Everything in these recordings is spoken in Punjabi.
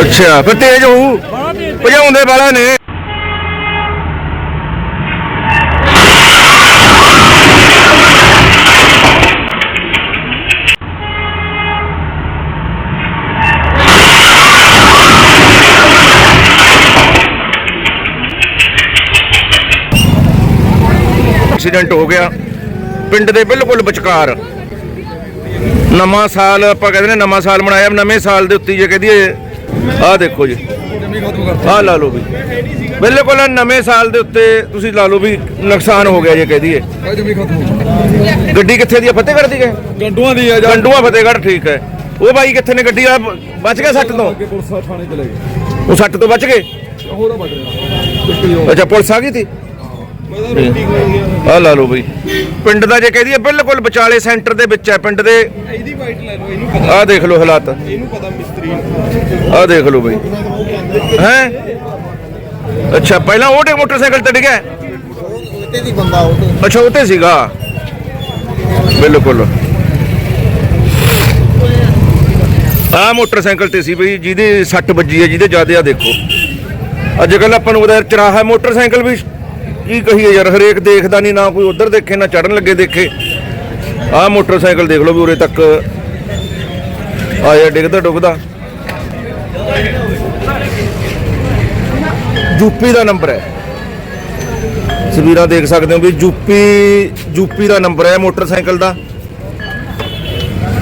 ਅੱਛਾ, ਫਿਰ ਤੇਜ਼ ਹੋਊ। ਭਜਾਉਂਦੇ ਵਾਲਾ ਨੇ। ਐਕਸੀਡੈਂਟ ਹੋ ਗਿਆ। ਪਿੰਡ ਦੇ ਬਿਲਕੁਲ ਵਿਚਕਾਰ। ਨਵਾਂ ਸਾਲ, ਆਪਾਂ ਕਹਿੰਦੇ ਨੇ ਨਵਾਂ ਸਾਲ ਮਨਾਇਆ, ਨਵੇਂ ਸਾਲ ਦੇ ਉੱਤੇ ਜੇ ਕਹਦੀਏ ਆਹ ਦੇਖੋ ਜੀ। ਆਹ ਲਾ ਲਓ ਵੀ। ਬਿਲਕੁਲ ਨਵੇਂ ਸਾਲ ਦੇ ਉੱਤੇ ਤੁਸੀਂ ਲਾ ਲਓ ਵੀ ਨੁਕਸਾਨ ਹੋ ਗਿਆ ਜੇ ਕਹਦੀਏ ਜਮੀ ਖਤਮ ਹੋ ਗੱਡੀ ਕਿੱਥੇ ਦੀ ਆ? ਫਤਿਹਗੜ੍ਹ ਦੀ ਹੈ? ਗੰਡੂਆਂ ਦੀ ਆ ਗੰਡੂਆ ਫਤਿਹਗੜ੍ਹ ਠੀਕ ਹੈ। ਉਹ ਬਾਈ ਕਿੱਥੇ ਨੇ? ਗੱਡੀ ਆ ਬਚ ਗਿਆ ਸੱਟ ਤੋਂ? ਅੱਗੇ ਪੁਲਿਸ ਥਾਣੇ ਚਲੇ ਗਏ। ਉਹ ਸੱਟ ਤੋਂ ਬਚ ਗਏ? ਅੱਛਾ ਪੁਲਿਸ ਆ ਗਈ ਤੀ? ਆਹ ਲਾ ਲਓ ਬਈ। ਪਿੰਡ ਦਾ ਜੇ ਕਹਦੀਏ ਬਿਲਕੁਲ ਵਿਚਾਲੇ ਸੈਂਟਰ ਦੇ ਵਿੱਚ ਹੈ ਪਿੰਡ ਦੇ। ਇਹਦੀ ਵਾਈਟ ਲੈ ਲਓ ਇਹਨੂੰ ਆਹ ਦੇਖ ਲਓ ਹਾਲਾਤ। ਇਹਨੂੰ ਪਤਾ ਮਿਸਤਰੀ ਨੂੰ। ਆਹ ਦੇਖ ਲਓ ਬਈ। ਹੈ? ਅੱਛਾ ਪਹਿਲਾਂ ਉਹ ਤੇ ਮੋਟਰਸਾਈਕਲ ਤੇ ਡਿੱਗਿਆ? ਉੱਤੇ ਦੀ ਬੰਦਾ ਉਹ ਅੱਛਾ ਉਹ ਤੇ ਸੀਗਾ। ਬਿਲਕੁਲ। ਆ ਮੋਟਰਸਾਈਕਲ ਤੇ ਸੀ ਬਈ ਜਿਹਦੇ ਸੱਟ ਵੱਜੀ ਹੈ ਜਿਹਦੇ ਜ਼ਿਆਦੇ ਆ ਦੇਖੋ। ਅੱਜ ਕੱਲ ਆਪਾਂ ਨੂੰ ਉਹਦਾ ਚਰਾਹਾ ਮੋਟਰਸਾਈਕਲ ਵੀ ਕੀ ਕਹੀਏ ਯਾਰ, ਹਰੇਕ ਦੇਖਦਾ ਨਹੀਂ, ਨਾ ਕੋਈ ਉਧਰ ਦੇਖੇ, ਨਾ ਚੜਨ ਲੱਗੇ ਦੇਖੇ। ਆਹ ਮੋਟਰਸਾਈਕਲ ਦੇਖ ਲਓ ਵੀ ਉਰੇ ਤੱਕ ਆਇਆ, ਡਿੱਗਦਾ ਡੁੱਗਦਾ। ਯੂਪੀ ਦਾ ਨੰਬਰ ਹੈ। ਤਸਵੀਰਾਂ ਦੇਖ ਸਕਦੇ ਹੋ ਵੀ ਯੂਪੀ ਯੂਪੀ ਦਾ ਨੰਬਰ ਹੈ ਮੋਟਰਸਾਈਕਲ ਦਾ।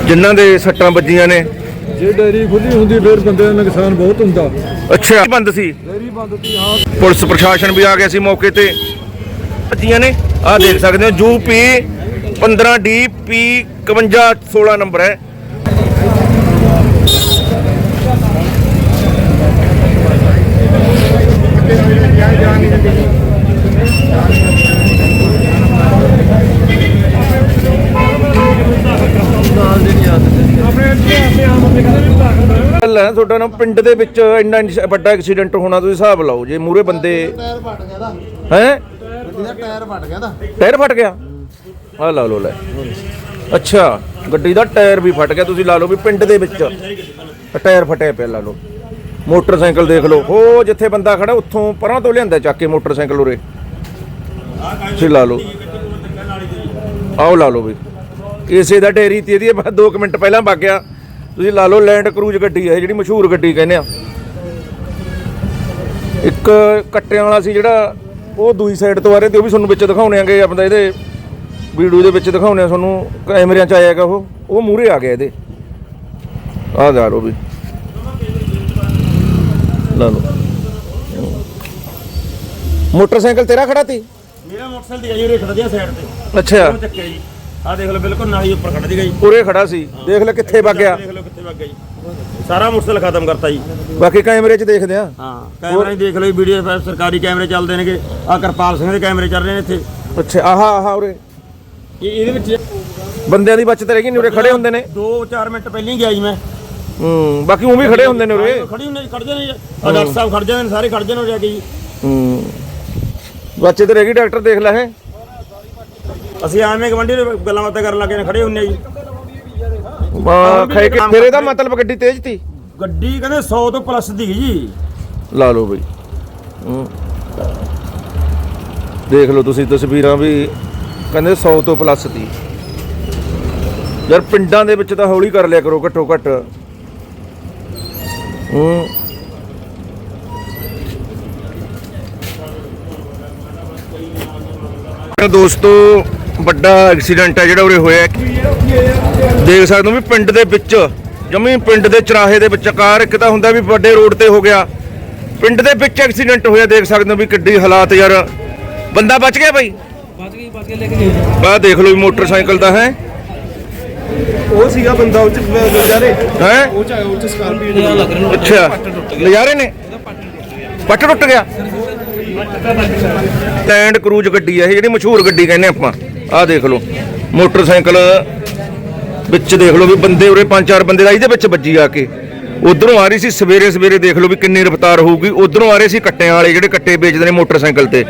ਜਿਨ੍ਹਾਂ ਦੇ ਸੱਟਾਂ ਵੱਜੀਆਂ ਨੇ। ਜੇ ਡੈਰੀ ਖੁੱਲੀ ਹੁੰਦੀ ਫਿਰ ਬੰਦੇ ਦਾ ਨੁਕਸਾਨ ਬਹੁਤ ਹੁੰਦਾ। ਅੱਛਾ। ਬੰਦ ਸੀ। ਡੈਰੀ ਬੰਦ ਸੀ ਹਾਂ। ਪੁਲਿਸ ਪ੍ਰਸ਼ਾਸਨ ਵੀ ਆ ਗਿਆ ਸੀ ਮੌਕੇ ਤੇ। ਵੱਜੀਆਂ ਨੇ ਆਹ ਦੇਖ ਸਕਦੇ ਹੋ ਯੂਪੀ 15 ਡੀ ਪੀ 51 16 ਨੰਬਰ ਹੈ। ਗੱਲ ਹੈ ਤੁਹਾਡਾ ਨਾ ਪਿੰਡ ਦੇ ਵਿੱਚ ਇੰਨਾ ਵੱਡਾ ਐਕਸੀਡੈਂਟ ਹੋਣਾ ਤੁਸੀਂ ਹਿਸਾਬ ਲਾਓ ਜੇ ਮੂਰੇ ਬੰਦੇ ਟਾਇਰ ਫਟ ਗਿਆ ਦਾ। ਹੈ? ਟਾਇਰ ਫਟ ਗਿਆ ਦਾ। ਟਾਇਰ ਫਟ ਗਿਆ? ਆ ਲਾ ਲਓ ਲੈ। ਅੱਛਾ ਗੱਡੀ ਦਾ ਟਾਇਰ ਵੀ ਫਟ ਗਿਆ ਤੁਸੀਂ ਲਾ ਲਓ ਵੀ ਪਿੰਡ ਦੇ ਵਿੱਚ। ਟਾਇਰ ਫਟਿਆ ਪਿਆ ਲਾ ਲਓ। ਮੋਟਰਸਾਈਕਲ ਦੇਖ ਲਓ। ਉਹ ਜਿੱਥੇ ਬੰਦਾ ਖੜਾ ਉੱਥੋਂ ਪਰਾਂ ਤੋਂ ਲਿਆਂਦਾ ਚੱਕ ਕੇ ਮੋਟਰਸਾਈਕਲ ਉਰੇ। ਤੁਸੀਂ ਲਾ ਲਓ। ਆਓ ਲਾ ਲਓ ਵੀ। ਇਸੇ ਦਾ ਢੇਰੀ ਤੇ ਇਹਦੀ 2 ਮਿੰਟ ਪਹਿਲਾਂ ਵਗ ਗਿਆ। ਤੁਸੀਂ ਲਾ ਲਓ ਲੈਂਡ ਕਰੂਜ਼ ਗੱਡੀ ਹੈ ਜਿਹੜੀ ਮਸ਼ਹੂਰ ਗੱਡੀ ਕਹਿੰਦੇ ਆ। ਇੱਕ ਕੱਟਿਆਂ ਵਾਲਾ ਸੀ ਜਿਹੜਾ ਉਹ ਦੂਈ ਸਾਈਡ ਤੋਂ ਆ ਰਿਹਾ ਤੇ ਉਹ ਵੀ ਤੁਹਾਨੂੰ ਵਿੱਚ ਦਿਖਾਉਣੇ ਆਂਗੇ ਆਪਦਾ ਇਹਦੇ ਵੀਡੀਓ ਦੇ ਵਿੱਚ ਦਿਖਾਉਣੇ ਆ ਤੁਹਾਨੂੰ ਕੈਮਰਿਆਂ 'ਚ ਆਏਗਾ ਉਹ ਉਹ ਮੂਰੇ ਆ ਗਿਆ ਇਹਦੇ। ਆਹ ਜਾ ਲਓ ਵੀ। ਲਾ ਲਓ। ਮੋਟਰਸਾਈਕਲ ਤੇਰਾ ਖੜਾ ਤੀ? ਮੇਰਾ ਮੋਟਰਸਾਈਕਲ ਦੀ ਗਈ ਉਰੇ ਖੜਾ ਦਿਆ ਸਾਈਡ ਤੇ। ਅੱਛਾ। ਉਹ ਚੱਕਿਆ ਜੀ। ਆਹ ਦੇਖ ਲਓ ਬਿਲਕੁਲ ਨਾਲੀ ਉੱਪਰ ਖੜਾ ਦੀ ਗਈ ਉਰੇ ਖੜਾ ਸੀ। ਦੇਖ ਲੈ ਕਿੱਥੇ ਵਗ ਗਿਆ। ਜੀ। ਸਾਰਾ ਮੋਟਰਸਾਈਕਲ ਖਤਮ ਕਰਤਾ ਜੀ। ਬਾਕੀ ਕੈਮਰੇ 'ਚ ਦੇਖਦੇ ਆ। ਹਾਂ ਕੈਮਰਾ ਹੀ ਦੇਖ ਲਓ ਵੀਡੀਓ ਫਾਈਵ ਸਰਕਾਰੀ ਕੈਮਰੇ ਚੱਲਦੇ ਨੇਗੇ। ਆ ਕਿਰਪਾਲ ਸਿੰਘ ਦੇ ਕੈਮਰੇ ਚੱਲ ਰਹੇ ਨੇ ਇੱਥੇ। ਅੱਛਾ ਆਹਾ ਆਹਾ ਉਰੇ। ਇਹ ਇਹਦੇ ਵਿੱਚ ਬੰਦਿਆਂ ਦੀ ਬਚਤ ਰਹਿ ਗਈ ਨਹੀਂ ਉਰੇ ਖੜੇ ਹੁੰਦੇ ਨੇ। 2-4 ਮਿੰਟ ਪਹਿਲਾਂ ਹੀ ਗਿਆ ਜੀ ਮੈਂ। ਹੂੰ ਬਾਕੀ ਉਹ ਵੀ ਖੜੇ ਹੁੰਦੇ ਨੇ ਉਰੇ। ਖੜੀ ਹੁੰਦੇ ਜੀ, ਖੜਦੇ ਨੇ। ਜੀ ਆ ਡਾਕਟਰ ਸਾਹਿਬ ਖੜ ਜਾਂਦੇ ਨੇ ਸਾਰੇ ਖੜ ਜਾਂਦੇ ਨੇ ਉਰੇ ਕੇ ਜੀ। ਹੂੰ ਬਚਤ ਰਹਿ ਗਈ ਡਾਕਟਰ ਦੇਖ ਲੈ ਅਸੀਂ ਐਵੇਂ ਗਵੰਡੀ ਗੱਲਾਂ ਬਾਤਾਂ ਕਰਨ ਲੱਗੇ ਨੇ ਖੜੇ ਹੁੰਨੇ ਆ ਕੇ ਫਿਰ ਇਹਦਾ ਮਤਲਬ ਗੱਡੀ ਤੇਜ਼ ਤੀ ਗੱਡੀ ਕਹਿੰਦੇ 100 ਤੋਂ ਪਲੱਸ ਦੀ ਜੀ। ਲਾ ਲਓ ਬਈ। ਦੇਖ ਲਓ ਤੁਸੀਂ ਤਸਵੀਰਾਂ ਵੀ ਕਹਿੰਦੇ 100 ਤੋਂ ਪਲੱਸ ਤੀ ਯਾਰ ਪਿੰਡਾਂ ਦੇ ਵਿੱਚ ਤਾਂ ਹੌਲੀ ਕਰ ਲਿਆ ਕਰੋ ਘੱਟੋ ਘੱਟ। ਹੂੰ। ਦੋਸਤੋ ਵੱਡਾ ਐਕਸੀਡੈਂਟ ਹੈ ਜਿਹੜਾ ਉਰੇ ਹੋਇਆ ਹੈ। ਦੇਖ ਸਕਦੇ ਹੋ ਵੀ ਪਿੰਡ ਦੇ ਵਿੱਚ ਜਮੀ ਪਿੰਡ ਦੇ ਚਰਾਹੇ ਦੇ ਵਿਚਕਾਰ ਇੱਕ ਤਾਂ ਹੁੰਦਾ ਵੀ ਵੱਡੇ ਰੋਡ ਤੇ ਹੋ ਗਿਆ। ਪਿੰਡ ਦੇ ਵਿੱਚ ਐਕਸੀਡੈਂਟ ਹੋਇਆ ਦੇਖ ਸਕਦੇ ਹੋ ਵੀ ਕਿੱਡੀ ਹਾਲਾਤ ਯਾਰ। ਬੰਦਾ ਬਚ ਗਿਆ ਬਾਈ? ਬਚ ਗਈ ਬਚ ਗਿਆ ਲੈ ਕੇ ਆਹ ਦੇਖ ਲਓ ਵੀ ਮੋਟਰਸਾਈਕਲ ਦਾ ਹੈ। ਉਹ ਸੀਗਾ ਬੰਦਾ ਉੱਚ ਨਜ਼ਾਰੇ ਹੈ? ਉਹ ਚ ਉਹ ਚ ਸਕਾਰਪੀਓ ਅੱਛਾ ਨਜ਼ਾਰੇ ਨੇ? ਪੱਟ ਟੁੱਟ ਗਿਆ? ਸਟੈਂਡ ਕਰੂਜ਼ ਗੱਡੀ ਹੈ ਇਹ ਜਿਹੜੀ ਮਸ਼ਹੂਰ ਗੱਡੀ ਕਹਿੰਦੇ ਆਪਾਂ ਆਹ ਦੇਖ ਲਓ। ਮੋਟਰਸਾਈਕਲ ਵਿੱਚ ਦੇਖ ਲਓ ਵੀ ਬੰਦੇ ਉਰੇ ਪੰਜ ਚਾਰ ਬੰਦੇ ਦਾ ਇਹਦੇ ਵਿੱਚ ਵੱਜੀ ਆ ਕੇ। ਉਧਰੋਂ ਆ ਰਹੀ ਸੀ ਸਵੇਰੇ ਸਵੇਰੇ ਦੇਖ ਲਓ ਵੀ ਕਿੰਨੀ ਰਫ਼ਤਾਰ ਹੋਊਗੀ। ਉਧਰੋਂ ਆ ਰਹੇ ਸੀ ਕੱਟਿਆਂ ਵਾਲੇ ਜਿਹੜੇ ਕੱਟੇ ਵੇਚਦੇ ਨੇ ਮੋਟਰਸਾਈਕਲ ਤੇ।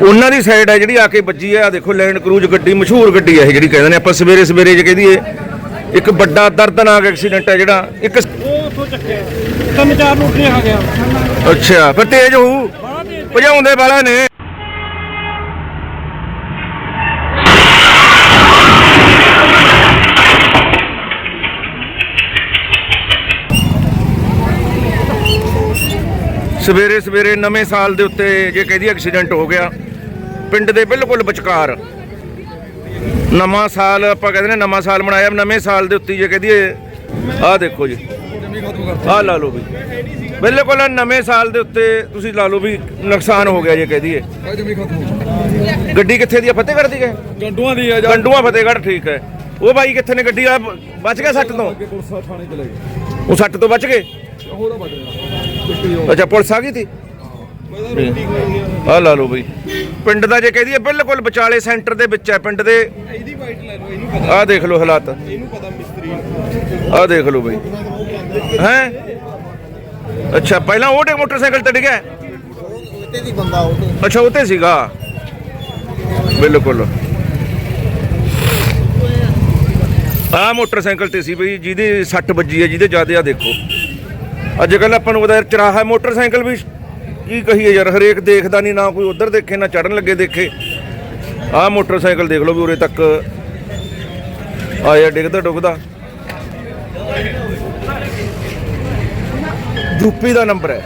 ਉਹਨਾਂ ਦੀ ਸਾਈਡ ਹੈ ਜਿਹੜੀ ਆ ਕੇ ਵੱਜੀ ਹੈ ਆ ਦੇਖੋ ਲੈਂਡ ਕਰੂਜ਼ ਗੱਡੀ ਮਸ਼ਹੂਰ ਗੱਡੀ ਹੈ ਇਹ ਜਿਹੜੀ ਕਹਿੰਦੇ ਨੇ। ਆਪਾਂ ਸਵੇਰੇ ਸਵੇਰੇ ਜੇ ਕਹਦੀਏ ਇੱਕ ਵੱਡਾ ਦਰਦਨਾਕ ਐਕਸੀਡੈਂਟ ਹੈ ਜਿਹੜਾ ਇੱਕ ਉਹ ਉੱਥੋਂ ਚੱਕਿਆ। ਤਿੰਨ ਚਾਰ ਨੋਟੀਆਂ ਆ ਗਿਆ। ਅੱਛਾ ਫਿਰ ਤੇਜ਼ ਹੋਊ। ਭਜਾਉਂਦੇ ਵਾਲਾ ਨੇ। ਸਵੇਰੇ ਸਵੇਰੇ ਨਵੇਂ ਸਾਲ ਦੇ ਉੱਤੇ ਜੇ ਕਹਿੰਦੀ ਐਕਸੀਡੈਂਟ ਹੋ ਗਿਆ, ਪਿੰਡ ਦੇ ਬਿਲਕੁਲ ਵਿਚਕਾਰ। ਨਵਾਂ ਸਾਲ ਆਪਾਂ ਕਹਿੰਦੇ ਨੇ ਨਵਾਂ ਸਾਲ ਮਨਾਇਆ, ਨਵੇਂ ਸਾਲ ਦੇ ਉੱਤੇ ਜੇ ਕਹਿੰਦੀ ਆ ਦੇਖੋ ਜੀ। ਆਹ ਲਾ ਲਓ ਵੀ। ਬਿਲਕੁਲ ਨਵੇਂ ਸਾਲ ਦੇ ਉੱਤੇ ਤੁਸੀਂ ਲਾ ਲਓ ਵੀ ਨੁਕਸਾਨ ਹੋ ਗਿਆ ਜੇ ਕਹਿ ਦਈਏ। ਗੱਡੀ ਕਿੱਥੇ ਦੀ ਆ? ਫਤਿਹਗੜ੍ਹ ਦੀ ਹੈ? ਗੰਡੂਆਂ ਦੀ ਆ ਗੰਡੂਆ ਫਤਿਹਗੜ੍ਹ ਠੀਕ ਹੈ। ਉਹ ਬਾਈ ਕਿੱਥੇ ਨੇ? ਗੱਡੀ ਆ ਬਚ ਗਿਆ ਸੱਟ ਤੋਂ? ਉਹ ਸੱਟ ਤੋਂ ਬਚ ਗਏ? ਅੱਛਾ ਪੁਲਿਸ ਆ ਗਈ ਤੀ ਆ। ਲਾ ਲਓ ਬਈ। ਪਿੰਡ ਦਾ ਜੇ ਕਹਿ ਦਈਏ ਬਿਲਕੁਲ ਵਿਚਾਲੇ ਸੈਂਟਰ ਦੇ ਵਿੱਚ ਹੈ ਪਿੰਡ ਦੇ। ਇਹਦੀ ਵਾਈਟ ਲੈ ਲਓ ਇਹਨੂੰ ਪਤਾ। ਆਹ ਦੇਖ ਲਓ ਹਾਲਾਤ। ਇਹਨੂੰ ਪਤਾ ਮਿਸਤਰੀ ਆਹ ਦੇਖ ਲਓ ਬਈ। ਹੈ? ਅੱਛਾ ਪਹਿਲਾਂ ਉਹ ਡੇ ਮੋਟਰਸਾਈਕਲ ਤੇ ਡਿੱਗਿਆ? ਉੱਤੇ ਦੀ ਬੰਦਾ ਉਹ ਤੇ। ਅੱਛਾ ਉਹ ਤੇ ਸੀਗਾ। ਬਿਲਕੁਲ। ਆ ਮੋਟਰਸਾਈਕਲ ਤੇ ਸੀ ਬਈ ਜਿਹਦੀ ਸੱਟ ਵੱਜੀ ਹੈ ਜਿਹਦੇ ਜ਼ਿਆਦੇ ਆ ਦੇਖੋ। ਅੱਜ ਕੱਲ ਆਪਾਂ ਨੂੰ ਪਤਾ ਚਰਾਹਾ ਮੋਟਰਸਾਈਕਲ ਵੀ ਕੀ ਕਹੀਏ ਯਾਰ ਹਰੇਕ ਦੇਖਦਾ ਨਹੀਂ ਨਾ ਕੋਈ ਉਧਰ ਦੇਖੇ ਨਾ ਚੜਨ ਲੱਗੇ ਦੇਖੇ। ਆ ਮੋਟਰਸਾਈਕਲ ਦੇਖ ਲਓ ਵੀ ਉਰੇ ਤੱਕ। ਆਇਆ ਡਿੱਗਦਾ ਡੁੱਗਦਾ। ਯੂਪੀ ਦਾ ਨੰਬਰ ਹੈ।